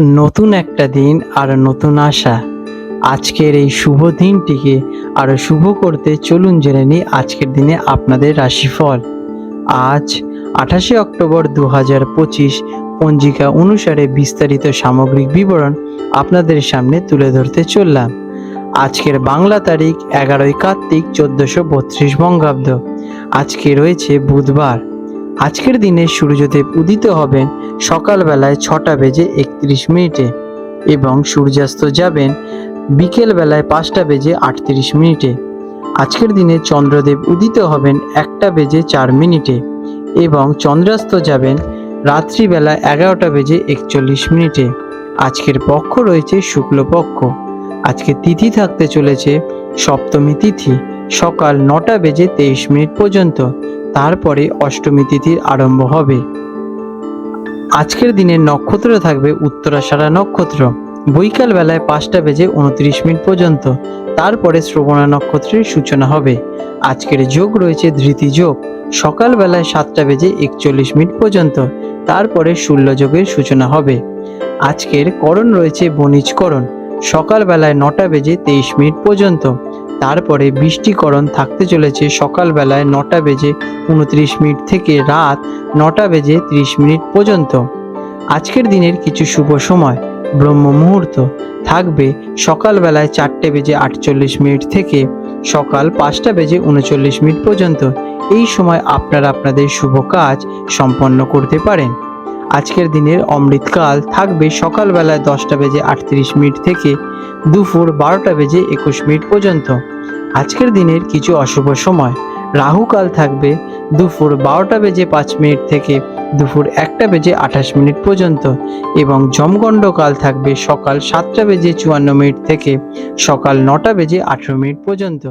নতুন একটা দিন আর নতুন আশা। আজকের এই শুভ দিনটিকে আরও শুভ করতে চলুন জেনে নিই আজকের দিনে আপনাদের রাশিফল। আজ আঠাশে অক্টোবর দু হাজার পঁচিশ পঞ্জিকা অনুসারে বিস্তারিত সামগ্রিক বিবরণ আপনাদের সামনে তুলে ধরতে চললাম। আজকের বাংলা তারিখ এগারোই কার্তিক চোদ্দশো বত্রিশ বঙ্গাব্দ। আজকে রয়েছে বুধবার। আজকের দিনে সূর্যদেব উদিত হবেন সকালবেলায় ছটা বেজে একত্রিশ মিনিটে এবং সূর্যাস্ত যাবেন বিকেল বেলায় পাঁচটা বেজে আটত্রিশ মিনিটে। আজকের দিনে চন্দ্রদেব উদিত হবেন একটা বেজে চার মিনিটে এবং চন্দ্রাস্ত যাবেন রাত্রিবেলা এগারোটা বেজে একচল্লিশ মিনিটে। আজকের পক্ষ রয়েছে শুক্লপক্ষ। আজকে তিথি থাকতে চলেছে সপ্তমী তিথি, সকাল নটা বেজে তেইশ মিনিট পর্যন্ত। তারপরে অষ্টমী তিথির আরম্ভ হবে। আজকের দিনে নক্ষত্র থাকবে উত্তরাষাঢ়া নক্ষত্র। বৈকাল বেলায় পাঁচটা বেজে উনত্রিশ মিনিট পর্যন্ত। তারপরে শ্রবণা নক্ষত্রের সূচনা হবে। আজকের যোগ রয়েছে ধৃতি যোগ। সকাল বেলায় সাতটা বেজে একচল্লিশ মিনিট পর্যন্ত। তারপরে যোগের সূচনা হবে। আজকের করণ রয়েছে বণিজকরণ। সকাল বেলায় নটা বেজে তেইশ মিনিট পর্যন্ত। তারপরে বৃষ্টিকরণ থাকতে চলেছে সকালবেলায় নটা বেজে উনত্রিশ মিনিট থেকে রাত নটা বেজে ত্রিশ মিনিট পর্যন্ত। আজকের দিনের কিছু শুভ সময়। ব্রহ্ম মুহূর্ত। থাকবে সকালবেলায় চারটে বেজে আটচল্লিশ মিনিট থেকে সকাল পাঁচটা বেজে উনচল্লিশ মিনিট পর্যন্ত। এই সময় আপনারা আপনাদের শুভ কাজ সম্পন্ন করতে পারেন। আজকের দিনের অমৃতকাল থাকবে সকালবেলায় দশটা বেজে আটত্রিশ মিনিট থেকে দুপুর বারোটা বেজে একুশ মিনিট পর্যন্ত। আজকের দিনের কিছু অশুভ সময়। রাহুকাল থাকবে দুপুর বারোটা বেজে পাঁচ মিনিট থেকে দুপুর একটা বেজে আঠাশ মিনিট পর্যন্ত এবং জমগণ্ড কাল থাকবে সকাল সাতটা বেজে চুয়ান্ন মিনিট থেকে সকাল নটা বেজে আঠেরো মিনিট পর্যন্ত।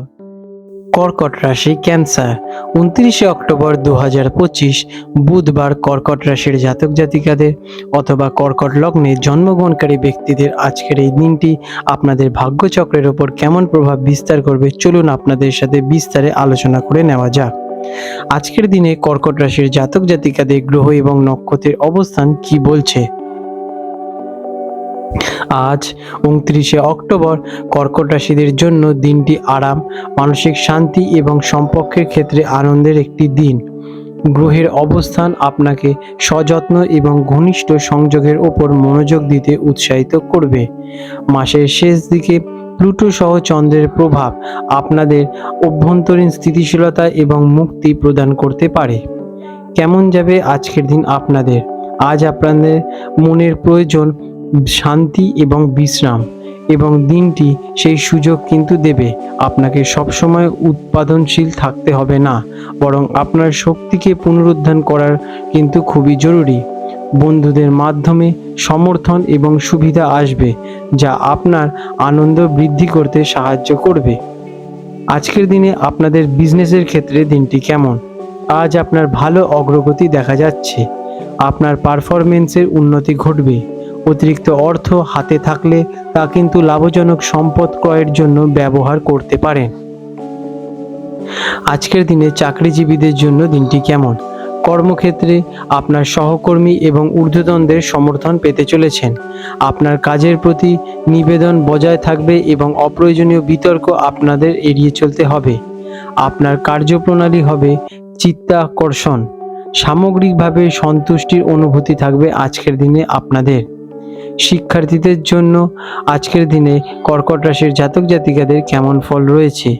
কর্কট রাশি ক্যান্সার। উনত্রিশে অক্টোবর দু হাজার পঁচিশ, বুধবার কর্কট রাশির জাতক জাতিকাদের অথবা কর্কট লগ্নে জন্মগ্রহণকারী ব্যক্তিদের আজকের এই দিনটি আপনাদের ভাগ্যচক্রের ওপর কেমন প্রভাব বিস্তার করবে চলুন আপনাদের সাথে বিস্তারে আলোচনা করে নেওয়া যাক। আজকের দিনে কর্কট রাশির জাতক জাতিকাদের গ্রহ এবং নক্ষত্রের অবস্থান কি বলছে? আজ উনত্রিশে অক্টোবর কর্কট রাশিদের জন্য দিনটি আরাম, মানসিক শান্তি এবং সম্পর্কের ক্ষেত্রে আনন্দের একটি দিন। গ্রহের অবস্থান আপনাকে সযত্ন এবং ঘনিষ্ঠ সংযোগের ওপর মনোযোগ দিতে উৎসাহিত করবে। মাসের শেষ দিকে প্লুটো সহ চন্দ্রের প্রভাব আপনাদের অভ্যন্তরীণ স্থিতিশীলতা এবং মুক্তি প্রদান করতে পারে। কেমন যাবে আজকের দিন আপনাদের? আজ আপনাদের মনের প্রয়োজন শান্তি এবং বিশ্রাম এবং দিনটি সেই সুযোগ কিন্তু দেবে। আপনাকে সবসময় উৎপাদনশীল থাকতে হবে না, বরং আপনার শক্তিকে পুনরুদ্ধার করার কিন্তু খুবই জরুরি। বন্ধুদের মাধ্যমে সমর্থন এবং সুবিধা আসবে, যা আপনার আনন্দ বৃদ্ধি করতে সাহায্য করবে। আজকের দিনে আপনাদের বিজনেসের ক্ষেত্রে দিনটি কেমন? আজ আপনার ভালো অগ্রগতি দেখা যাচ্ছে। আপনার পারফরমেন্সের উন্নতি ঘটবে। অতিরিক্ত অর্থ হাতে থাকলে তা কিন্তু লাভজনক সম্পদ ক্রয়ের জন্য ব্যবহার করতে পারেন আজকের দিনে চাকরিজীবীদের জন্য দিনটি কেমন? কর্মক্ষেত্রে আপনার সহকর্মী এবং ঊর্ধ্বতনদের সমর্থন পেতে চলেছেন। আপনার কাজের প্রতি নিবেদন বজায় থাকবে এবং অপ্রয়োজনীয় বিতর্ক আপনাদের এড়িয়ে চলতে হবে। আপনার কার্যপ্রণালী হবে চিত্তাকর্ষণ। সামগ্রিকভাবে সন্তুষ্টির অনুভূতি থাকবে আজকের দিনে আপনাদের। শিক্ষার্থীদের জন্য আজকের দিনে কর্কট রাশির জাতক জাতিকাদের কেমন ফল রয়েছে?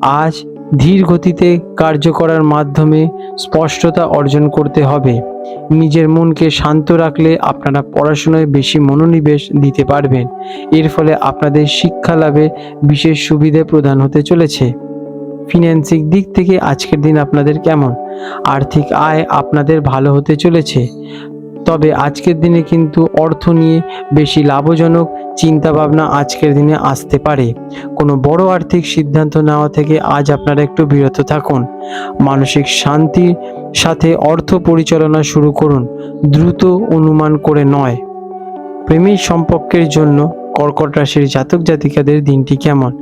আজ ধীর গতিতে কার্য করার মাধ্যমে স্পষ্টতা অর্জন করতে হবে। নিজের মনকে শান্ত রাখলে আপনারা পড়াশোনায় বেশি মনোনিবেশ দিতে পারবেন। এর ফলে আপনাদের শিক্ষা লাভে বিশেষ সুবিধে প্রদান হতে চলেছে। ফিন্যান্সিক দিক থেকে আজকের দিন আপনাদের কেমন? আর্থিক আয় আপনাদের ভালো হতে চলেছে। তবে আজকের দিনে কিন্তু অর্থ নিয়ে বেশি লাভজনক চিন্তা ভাবনা আজকের দিনে আসতে পারে। কোনো বড় আর্থিক সিদ্ধান্ত নেওয়া থেকে আজ আপনারা একটু বিরত থাকুন। মানসিক শান্তির সাথে অর্থ পরিচালনা শুরু করুন। দ্রুত অনুমান করে নয়। প্রেমিক সম্পর্কের জন্য কর্কট রাশির জাতক জাতিকাদের দিনটি কেমন?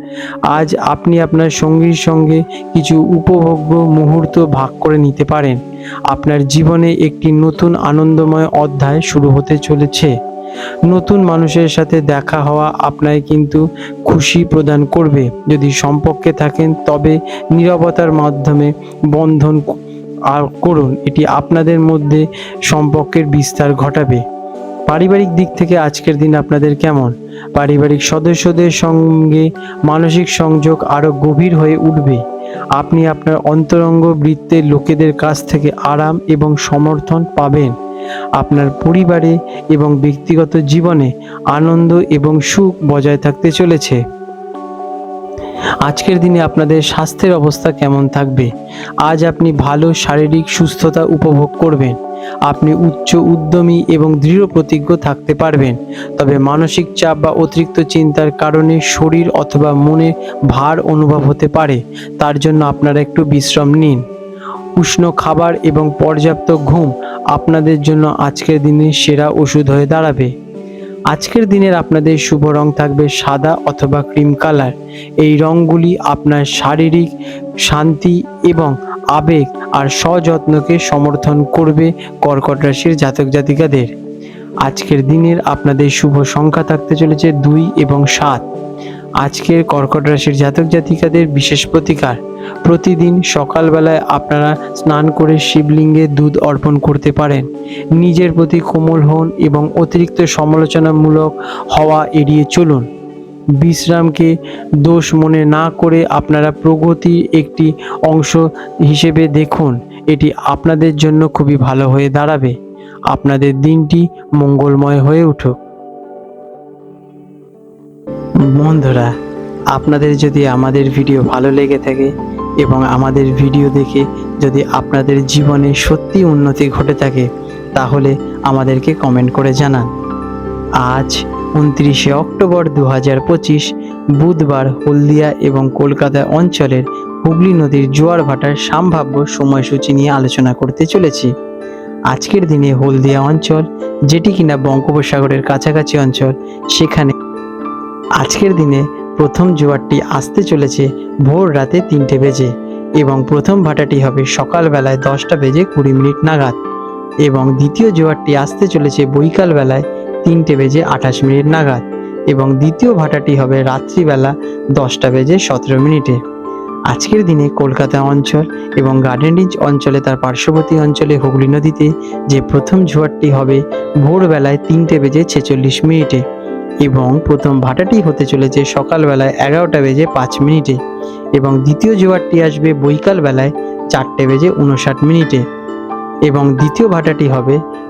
আজ আপনি আপনার সঙ্গীর সঙ্গে কিছু উপভোগ্য মুহূর্ত ভাগ করে নিতে পারেন। আপনার জীবনে একটি নতুন আনন্দময় অধ্যায় শুরু হতে চলেছে। নতুন মানুষের সাথে দেখা হওয়া আপনাকে কিন্তু খুশি প্রদান করবে। যদি সম্পর্কে থাকেন, তবে নীরবতার মাধ্যমে বন্ধন আর করুন। এটি আপনাদের মধ্যে সম্পর্কের বিস্তার ঘটাবে। পারিবারিক দিক থেকে আজকের দিন আপনাদের কেমন? পারিবারিক সদস্যদের সঙ্গে মানসিক সংযোগ আরও গভীর হয়ে উঠবে। আপনি আপনার অন্তরঙ্গ বৃত্তের লোকেদের কাছ থেকে আরাম এবং সমর্থন পাবেন। আপনার পরিবারে এবং ব্যক্তিগত জীবনে আনন্দ এবং সুখ বজায় থাকতে চলেছে। আজকের দিনে আপনাদের স্বাস্থ্যের অবস্থা কেমন থাকবে? আজ আপনি ভালো শারীরিক সুস্থতা উপভোগ করবেন। আপনি উচ্চ, উদ্যমী এবং দৃঢ় প্রতিজ্ঞ থাকতে পারবেন। তবে মানসিক চাপ বা অতিরিক্ত চিন্তার কারণে শরীর অথবা মনে ভার অনুভব হতে পারে। তার জন্য আপনারা একটু বিশ্রাম নিন। উষ্ণ খাবার এবং পর্যাপ্ত ঘুম আপনাদের জন্য আজকের দিনে সেরা ওষুধ হয়ে দাঁড়াবে। আজকের দিনের আপনাদের শুভ রং থাকবে সাদা অথবা ক্রিম কালার। এই রঙগুলি আপনার শারীরিক শান্তি এবং আবেগ আর সযত্নকে সমর্থন করবে কর্কট রাশির জাতক জাতিকাদের। আজকের দিনের আপনাদের শুভ সংখ্যা থাকতে চলেছে দুই এবং সাত। আজকের কর্কট রাশির জাতক জাতিকাদের বিশেষ প্রতিকার। প্রতিদিন সকালবেলায় আপনারা স্নান করে শিবলিঙ্গে দুধ অর্পণ করতে পারেন। নিজের প্রতি কোমল হন এবং অতিরিক্ত সমালোচনামূলক হওয়া এড়িয়ে চলুন। বিশ্রামকে দোষ মনে না করে আপনারা প্রগতির একটি অংশ হিসেবে দেখুন। এটি আপনাদের জন্য খুবই ভালো হয়ে দাঁড়াবে। আপনাদের দিনটি মঙ্গলময় হয়ে উঠুক। বন্ধুরা, আপনাদের যদি আমাদের ভিডিও ভালো লেগে থাকে এবং আমাদের ভিডিও দেখে যদি আপনাদের জীবনে সত্যি উন্নতি ঘটে থাকে, তাহলে আমাদেরকে কমেন্ট করে জানান। আজ উনত্রিশে অক্টোবর দু হাজার পঁচিশ, বুধবার হলদিয়া এবং কলকাতা অঞ্চলের হুগলি নদীর জোয়ার ভাটার সম্ভাব্য সময়সূচি নিয়ে আলোচনা করতে চলেছি। আজকের দিনে হলদিয়া অঞ্চল, যেটি কিনা বঙ্গোপসাগরের কাছাকাছি অঞ্চল, সেখানে আজকের দিনে প্রথম জোয়ারটি আসতে চলেছে ভোর রাতে তিনটে বেজে এবং প্রথম ভাটাটি হবে সকালবেলায় দশটা বেজে কুড়ি মিনিট নাগাদ এবং দ্বিতীয় জোয়ারটি আসতে চলেছে বৈকাল বেলায় তিনটে বেজে আঠাশ মিনিট নাগাদ এবং দ্বিতীয় ভাটাটি হবে রাত্রিবেলা দশটা বেজে সতেরো মিনিটে। আজকের দিনে কলকাতা অঞ্চল এবং গার্ডেন অঞ্চলে তার পার্শ্ববর্তী অঞ্চলে হুগলি নদীতে যে প্রথম জোয়ারটি হবে ভোরবেলায় তিনটে বেজে ছেচল্লিশ মিনিটে এবং প্রথম ভাটাটি হতে চলেছে সকালবেলায় এগারোটা বেজে পাঁচ মিনিটে এবং দ্বিতীয় জোয়ারটি আসবে বৈকালবেলায় চারটে বেজে উনষাট মিনিটে এবং দ্বিতীয় ভাটাটি হবে